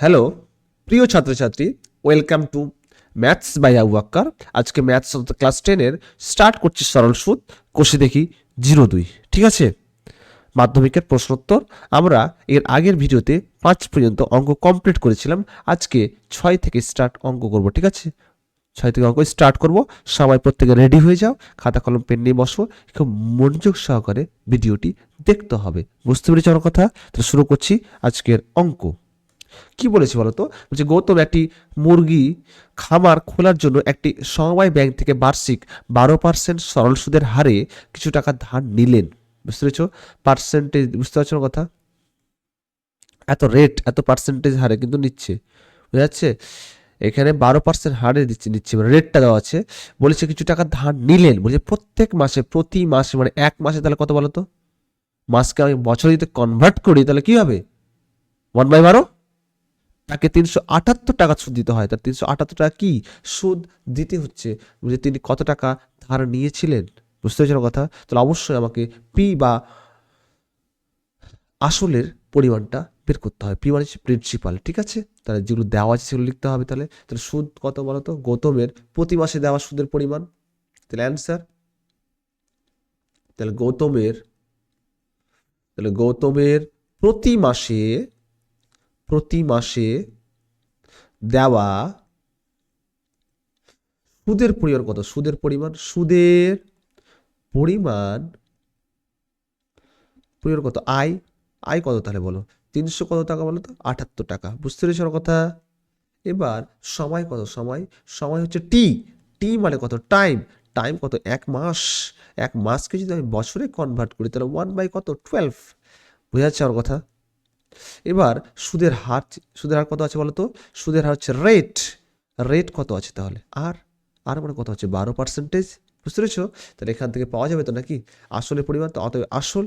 Hello প্রিয় ছাত্রছাত্রী welcome to maths by Abu Akkar আজকে ম্যাথস ক্লাস টেনের স্টার্ট করছি সরল সুদ, কষে দেখি জিরো দুই। ঠিক আছে? মাধ্যমিকের প্রশ্নোত্তর, আমরা এর আগের ভিডিওতে পাঁচ পর্যন্ত অঙ্ক কমপ্লিট করেছিলাম। আজকে ছয় থেকে স্টার্ট অঙ্ক করব, ঠিক আছে? ছয় থেকে অঙ্ক স্টার্ট করব। সবাই প্রত্যেকে রেডি হয়ে যাও, খাতা, কলম, পেন নিয়ে বসো। খুব মনোযোগ সহকারে ভিডিওটি দেখতে হবে। বুঝতে পেরেছি আমার কথা? তো শুরু করছি আজকের অঙ্ক। কি বলেছি বলতো? যে গৌতম একটি মুরগি খামার খোলার জন্য একটি সমবায় ব্যাংক থেকে বার্ষিক বারো পার্সেন্ট সরল সুদের হারে কিছু টাকা ধার নিলেন। বুঝতে পেরেছ? পার্সেন্টেজ বুঝতে পারছ আমার কথা? এত রেট এত পার্সেন্টেজ হারে কিন্তু নিচ্ছে। বুঝা যাচ্ছে? এখানে বারো পার্সেন্ট হারে দিচ্ছে, নিচ্ছে। মানে রেটটা দেওয়া আছে। বলেছে কিছু টাকা ধার নিলেন। বলছে প্রত্যেক মাসে, প্রতি মাসে মানে এক মাসে তাহলে কত বলো তো মাসকে আমি বছরে যদি কনভার্ট করি তাহলে কি হবে? ওয়ান বাই বারো? তাকে তিনশো আটাত্তর টাকা সুদ দিতে হয়। তার তিনশো আটাত্তর টাকা কি সুদ দিতে হচ্ছে? যে তিনি কত টাকা ধার নিয়েছিলেন? বুঝতে পেরেছেন কথা? তাহলে অবশ্যই আমাকে পি বা আসলের পরিমাণটা বের করতে হবে পি মানে প্রিন্সিপাল ঠিক আছে? তাহলে যেগুলো দেওয়া আছে সেগুলো লিখতে হবে তাহলে। তাহলে সুদ কত বলো তো গৌতমের প্রতি মাসে দেওয়া সুদের পরিমাণ। তাহলে অ্যান্সার তাহলে গৌতমের তাহলে গৌতমের প্রতি মাসে প্রতি মাসে দেওয়া সুদের পরিমাণ কত? সুদের পরিমাণ সুদের পরিমাণ পরিমাণ কত? আয় আয় কত তাহলে বলো? তিনশো কত টাকা বলো তো? আটাত্তর টাকা। বুঝতে পেরেছ কথা? এবার সময় কত? সময় সময় হচ্ছে টি টি মানে কত? টাইম টাইম কত? এক মাস। এক মাসকে যদি আমি বছরে কনভার্ট করি তাহলে ওয়ান বাই কত? টুয়েলভ বোঝা যাচ্ছে আমার কথা? এবার সুদের হার সুদের হার কত আছে বলো তো সুদের হার হচ্ছে রেট রেট কত আছে তাহলে? আর আর মানে কত হচ্ছে বারো পার্সেন্টেজ বুঝতে পেরেছ? তাহলে এখান থেকে পাওয়া যাবে তো নাকি? আসলের পরিমাণ তো অতএব আসল।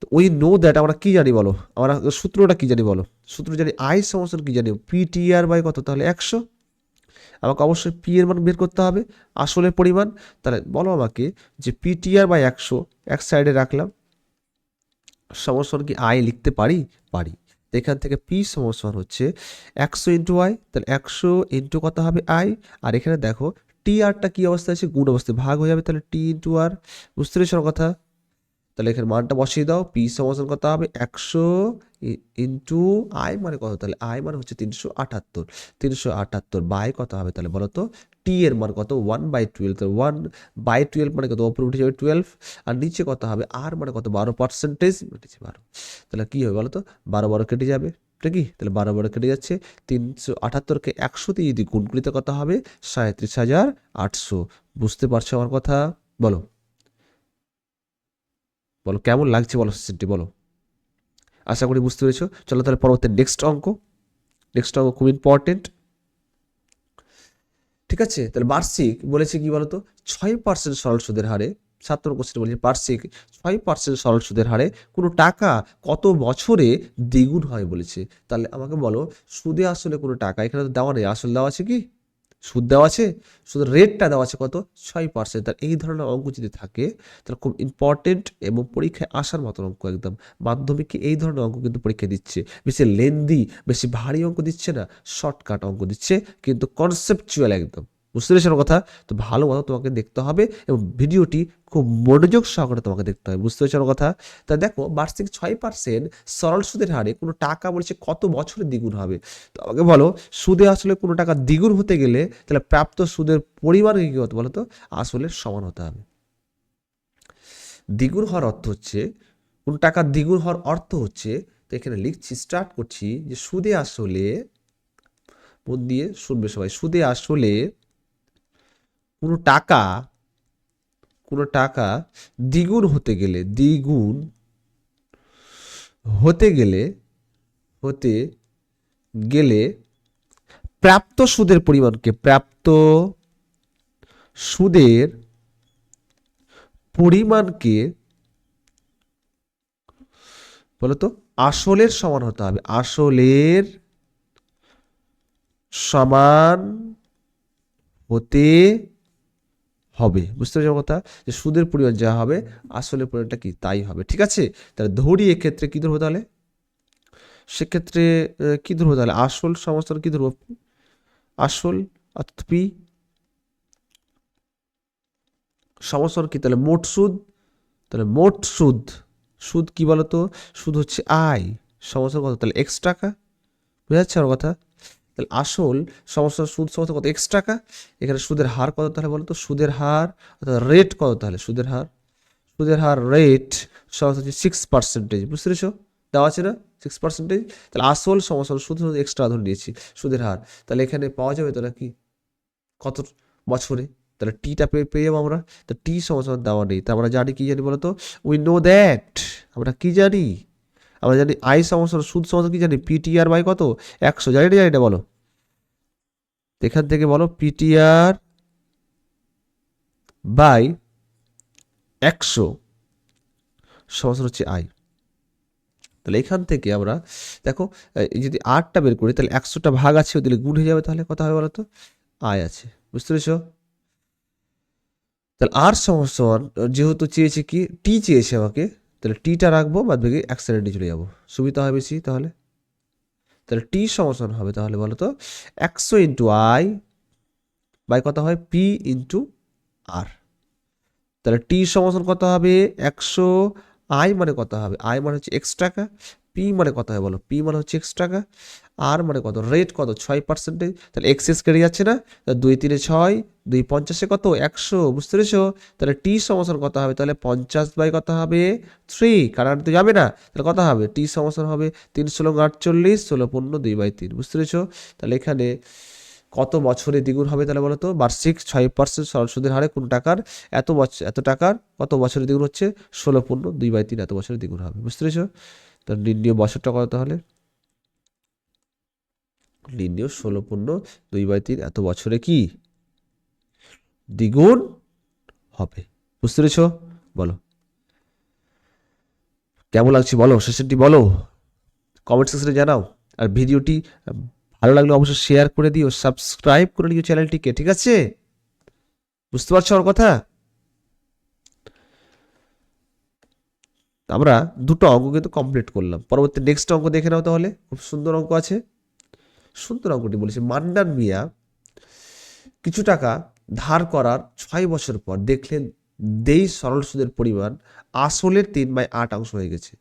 তো ওই নো দ্যাট আমরা কী জানি বলো? আমরা সূত্রটা কী জানি বলো? সূত্র জানি আই সমস্যার কী জানি? পি টি আর বাই কত? তাহলে একশো। আমাকে অবশ্যই পি এর মান বের করতে হবে। আসলের পরিমাণ। তাহলে বলো আমাকে যে পি টি আর বাই একশো, এক সাইডে রাখলাম। সমস্যার কি আই লিখতে পারি? পারি। এখান থেকে পি সমস্যার হচ্ছে একশো ইন্টু আই তাহলে একশো ইন্টু কত হবে আই? আর এখানে দেখো, টি আরটা কী অবস্থায় আছে? গুণ অবস্থায় ভাগ হয়ে যাবে, তাহলে টি ইন্টু আর, বুঝতে পেরেছ কথা? তাহলে এখানে মানটা বসিয়ে দাও, পি সমাধান কত হবে? একশো ইন্টু আই মানে কত? তাহলে আই মানে হচ্ছে তিনশো আটাত্তর। তিনশো আটাত্তর বাই কত হবে তাহলে বলো তো? টি এর মান কত? ওয়ান বাই টুয়েলভ তাহলে ওয়ান বাই টুয়েলভ মানে কত? ওপরে উঠে যাবে টুয়েলভ আর নিচে কত হবে? আর মানে কত? বারো পার্সেন্টেজ নিচে বারো। তাহলে কী হবে বলো তো বারো বারো কেটে যাবে। ঠিক কি? তাহলে বারো বারো কেটে যাচ্ছে। তিনশো আটাত্তরকে একশো দিয়ে যদি গুণ করিতে কত হবে? সাঁত্রিশ হাজার আটশো। বুঝতে পারছ আমার কথা? বলো। বলো, কেমন লাগছে বলো সিস্টেমটি বলো। আশা করি বুঝতে পেরেছ। চলো তাহলে পরবর্তী নেক্সট অঙ্ক। নেক্সট অঙ্ক খুব ইম্পর্টেন্ট ঠিক আছে? তাহলে বার্ষিক বলেছে কি বলতো? ছয় পার্সেন্ট সরল সুদের হারে ছাত্র নম্বর কোশ্চেন বলেছে বার্ষিক ছয় পার্সেন্ট সরল সুদের হারে কোনো টাকা কত বছরে দ্বিগুণ হয় বলেছে। তাহলে আমাকে বলো, সুদে আসলে কোনো টাকা? এখানে তো দেওয়া নেই। আসল দেওয়া আছে কি? সুদ দেওয়া আছে, সুদের রেটটা দেওয়া আছে কত? ছয় পার্সেন্ট তার এই ধরনের অঙ্ক যদি থাকে, তাহলে খুব ইম্পর্টেন্ট এবং পরীক্ষায় আসার মতো অঙ্ক একদম। মাধ্যমিকে এই ধরনের অঙ্ক কিন্তু পরীক্ষা দিচ্ছে। বেশি লেন্দি বেশি ভারী অঙ্ক দিচ্ছে না শর্টকাট অঙ্ক দিচ্ছে, কিন্তু কনসেপচুয়াল একদম। বুঝতে পেরেছ আমার কথা, তো ভালো মতো তোমাকে দেখতে হবে এবং ভিডিওটি খুব মনোযোগ সহকারে তোমাকে দেখতে হবে, বুঝতে পেরেছ কথা? তা দেখো, বার্ষিক ছয় পার্সেন্ট সরল সুদের হারে কোনো টাকা বলছে কত বছরে দ্বিগুণ হবে? তো আমাকে বলো, সুদে আসলে কোনো টাকা দ্বিগুণ হতে গেলে তাহলে প্রাপ্ত সুদের পরিমাণ কী হতে বলো তো? আসলে সমান হতে হবে। দ্বিগুণ হওয়ার অর্থ হচ্ছে, কোন টাকা দ্বিগুণ হওয়ার অর্থ হচ্ছে, তো এখানে লিখছি স্টার্ট করছি যে সুদে আসলে, মন দিয়ে শুনবে সবাই, সুদে আসলে কোনো টাকা কোনো টাকা দ্বিগুণ হতে গেলে, দ্বিগুণ হতে গেলে হতে গেলে প্রাপ্ত সুদের পরিমাণকে, প্রাপ্ত সুদের পরিমাণকে বলতো আসলের সমান হতে হবে। আসলের সমান হতে হবে। বুঝতে পারছি কথা? যে সুদের পরিমাণ যা হবে আসলের পরিমাণটা কি? তাই হবে। ঠিক আছে? তাহলে ধরি এক্ষেত্রে কী ধরবো তাহলে? সেক্ষেত্রে কী ধরবো তাহলে? আসল সমস্যার কী ধরবো? আসল অর্থাৎ পি। সমস্যার কি? তাহলে মোট সুদ। তাহলে মোট সুদ। সুদ কি বলতো? সুদ হচ্ছে আয়। সমস্যার কত? তাহলে এক্স টাকা। বুঝা যাচ্ছে আমার কথা? তাহলে আসল সমস্যার সুদ সমস্ত কত? এক্স টাকা। এখানে সুদের হার কত তাহলে বলতো সুদের হার, অর্থাৎ রেট কত তাহলে? সুদের হার। সুদের হার রেট সমস্ত হচ্ছে সিক্স পার্সেন্টেজ বুঝতে পেরেছ? দেওয়া আছে না? সিক্স পার্সেন্টেজ তাহলে আসল সমস্যা শুধু এক্সট্রা ধরে নিয়েছি, সুদের হার। তাহলে এখানে পাওয়া যাবে তো নাকি কত বছরে? তাহলে টিটা পেয়ে পেয়ে যাব আমরা। তো টি সমস্যা দেওয়া নেই। তা আমরা জানি কি জানি বলতো উই নো দ্যাট আমরা কি জানি? আমরা জানি আই সমস্যার সুদ সমস্যা কি জানি? পিটিআর বাই কত? একশো। জানি না জানি না, বলো। এখান থেকে বলো পিটিআর বাই একশো। সমস্যা হচ্ছে আই। তাহলে এখান থেকে আমরা, দেখো যদি আটটা বের করি, তাহলে একশোটা ভাগ আছে দিলে গুণ হয়ে যাবে, তাহলে কত হবে বলো তো? আয় আছে। বুঝতে পেরেছ? তাহলে আর সমস্যা যেহেতু চেয়েছে কি? টি চেয়েছে আমাকে। তাহলে টিটা রাখব, বাদ বাকি এক সাইডে চলে যাব। সুবিধা হয় বেশি তাহলে? তাহলে টি সমাধান হবে তাহলে বলো তো একশো ইন্টু আই বাই কত হয়? পি ইন্টু আর তাহলে টি সমাধান কত হবে? একশো আই মানে কত হবে? আই মানে হচ্ছে এক্স টাকা। পি মানে কত হবে বলো? পি মানে হচ্ছে এক্স টাকা আর মানে কত? রেট কত? ছয় পার্সেন্টেজ তাহলে এক্সেস কেটে যাচ্ছে না? তাহলে দুই তিনে ছয়, দুই পঞ্চাশে কত? একশো, বুঝতে পেরেছ? তাহলে টি সমস্যার কত হবে? তাহলে পঞ্চাশ বাই কত হবে? থ্রি কারণ তো যাবে না। তাহলে কত হবে? টি সমস্যার হবে তিন ষোলো আটচল্লিশ, ষোলো পনেরো দুই বাই তিন, বুঝতে পেরেছ? তাহলে এখানে কত বছরে দ্বিগুণ হবে তাহলে বলো তো? বার্ষিক ছয় পার্সেন্ট সরল সুদের হারে কোন টাকার? এত বছর এত টাকার কত বছরে দ্বিগুণ হচ্ছে? ষোলো পূর্ণ দুই বাই তিন এত বছরে দ্বিগুণ হবে, বুঝতে পেরেছ? তো নির্ণীয় বছরটা কত তাহলে? নির্ণীয় ষোলো পূর্ণ দুই বাই তিন, এত বছরে কি? দ্বিগুণ হবে। বুঝতে পেরেছ? বলো। কেমন লাগছে বলো? সেশনটি বলো। কমেন্ট সেকশনে জানাও। আর ভিডিওটি ভালো লাগলে অবশ্যই শেয়ার করে দিও। সাবস্ক্রাইব করে নিও চ্যানেলটিকে, ঠিক আছে? বুঝতে পারছ আমার কথা? আমরা দুটো অঙ্ক কিন্তু কমপ্লিট করলাম। পরবর্তী নেক্সট অঙ্ক দেখে নাও তাহলে। খুব সুন্দর অঙ্ক আছে। সুন্দর অঙ্কটি বলেছে মান্নান মিয়া কিছু টাকা ধার করার ছয় বছর পর দেখলেন দেই সরল সুদের পরিমাণ আসলের তিন বাই আট অংশ হয়ে গেছে।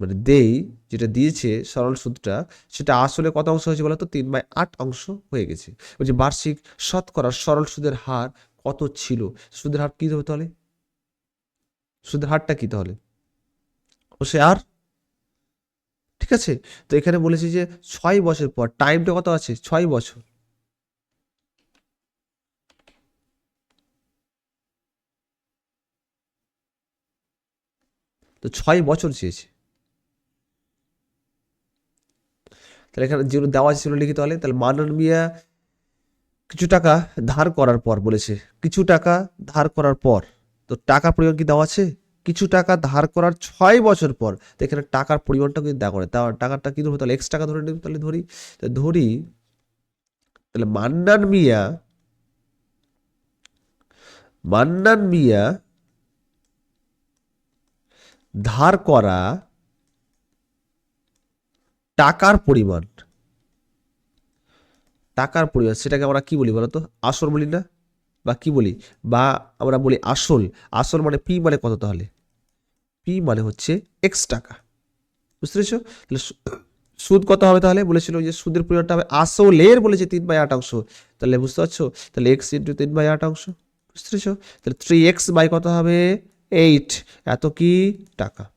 মানে দেই যেটা দিয়েছে সরল সুদটা, সেটা আসলে কত অংশ হয়েছে বলতো? তিন বাই আট অংশ হয়ে গেছে। বলছে বার্ষিক শতকরা সরল সুদের হার কত ছিল? সুদের হার কী হবে তাহলে? সুদের হারটা কী তাহলে? সে আর ঠিক আছে? তো এখানে বলেছি যে ছয় বছর পর টাইমটা কত আছে? ছয় বছর। তো ছয় বছর চেয়েছে। তাহলে এখানে যেগুলো দেওয়া আছে সেগুলো লিখি তাহলে তাহলে মানন মিয়া কিছু টাকা ধার করার পর বলেছে, কিছু টাকা ধার করার পর। তো টাকা পরিমাণ কি দেওয়া আছে? কিছু টাকা ধার করার ছয় বছর পর, তো এখানে টাকার পরিমাণটা কিন্তু দেখা করে তা টাকাটা কি ধরবো? তাহলে এক্স টাকা ধরে নেব, তাহলে ধরি ধরি, তাহলে মান্নান মিয়া মান্নান মিয়া ধার করা টাকার পরিমাণ টাকার পরিমাণ, সেটাকে আমরা কি বলি বলতো? আসল বলি না? বা কি বলি? বা আমরা বলি আসল আসল মানে পি মানে কত তাহলে? পি মানে হচ্ছে এক্স টাকা। বুঝতে পেরেছ? তাহলে সুদ কত হবে তাহলে? বলেছিল যে সুদের পরিমাণটা হবে আসলের বলেছে তিন বাই আট অংশ। তাহলে বুঝতে পারছ? তাহলে এক্স ইন্টু তিন বাই আট অংশ। বুঝতে তাহলে থ্রি এক্স বাই কত হবে? এইট এত কি? টাকা।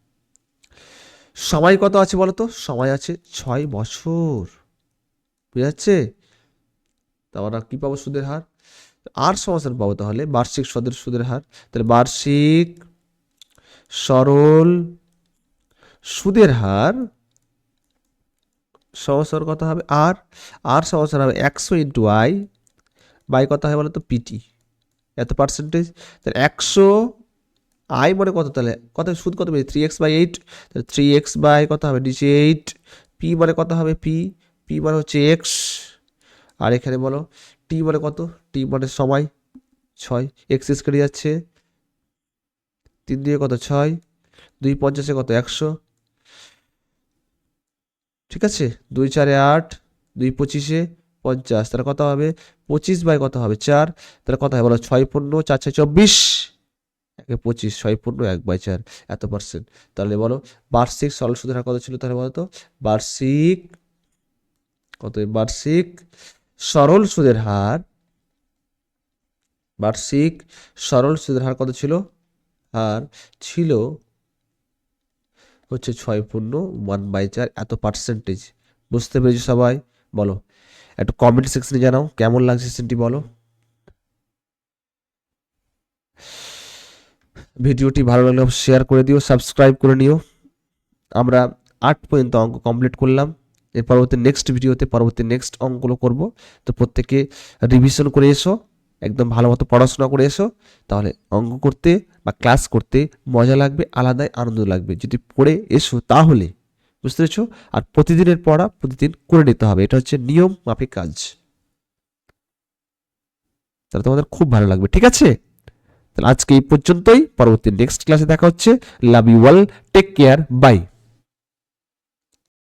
সময় কত আছে বলো তো? সময় আছে ছয় বছর। বুঝা যাচ্ছে? তা আমরা কী পাবো সুদের হার? আর সমাধান পাবো তাহলে? বার্ষিক সুদের সুদের হার। তাহলে বার্ষিক সরল সুদের হার সমস্যার কত হবে? আর আর সমস্যার হবে একশো ইন্টু আই বাই কত হয় বলো তো পিটি এত পার্সেন্টেজ তাহলে একশো আই মানে কত? তাহলে কত? সুদ কত পেয়েছি? থ্রি এক্স বাই এইট তাহলে থ্রি এক্স বাই কত হবে? নিচে এইট পি মানে কত হবে? পি পি মানে হচ্ছে এক্স আর এখানে বলো টি মানে কত? টি মানে সময় ছয়। এক্স কেটে যাচ্ছে। তিন দিয়ে কত ছয়? দুই পঞ্চাশে কত একশো? ঠিক আছে? দুই চারে আট, দুই পঁচিশে পঞ্চাশ। তাহলে কত হবে? পঁচিশ বাই কত হবে? চার। তাহলে কত হবে বলো ছয় পূর্ণ চার ছয় চব্বিশ। একে পঁচিশ, ছয় পূর্ণ এক বাই চার। এত পার্সেন্ট তাহলে বলো, বার্ষিক সরল সুদের হার কত ছিল? তাহলে বলো তো, বার্ষিক কত? বার্ষিক সরল সুদের হার, বার্ষিক সরল সুদের হার কত ছিল? হার ছিল হচ্ছে ছয় পূর্ণ ওয়ান বাই চার, এত পার্সেন্টেজ বুঝতে পেরেছি সবাই? বলো। একটু কমেন্ট সেকশনে জানাও, কেমন লাগছে সেশনটি বলো। ভিডিওটি ভালো লাগলে শেয়ার করে দিও সাবস্ক্রাইব করে নিও। আমরা আট পর্যন্ত অঙ্ক কমপ্লিট করলাম। এর পরবর্তী নেক্সট ভিডিওতে পরবর্তী নেক্সট অঙ্কগুলো করব। তো প্রত্যেকে রিভিশন করে এসো। একদম ভালো মতো পড়াশোনা করে এসো, তাহলে অঙ্ক করতে বা ক্লাস করতে মজা লাগবে, আলাদাই আনন্দ লাগবে। যদি পড়ে এসো তাহলে, বুঝতে পেরেছ? আর প্রতিদিনের পড়া প্রতিদিন করে নিতে হবে, এটা হচ্ছে নিয়ম মাফিক কাজ। তাহলে তোমাদের খুব ভালো লাগবে, ঠিক আছে? তাহলে আজকে এই পর্যন্তই, পরবর্তী নেক্সট ক্লাসে দেখা হচ্ছে। Love you all take care bye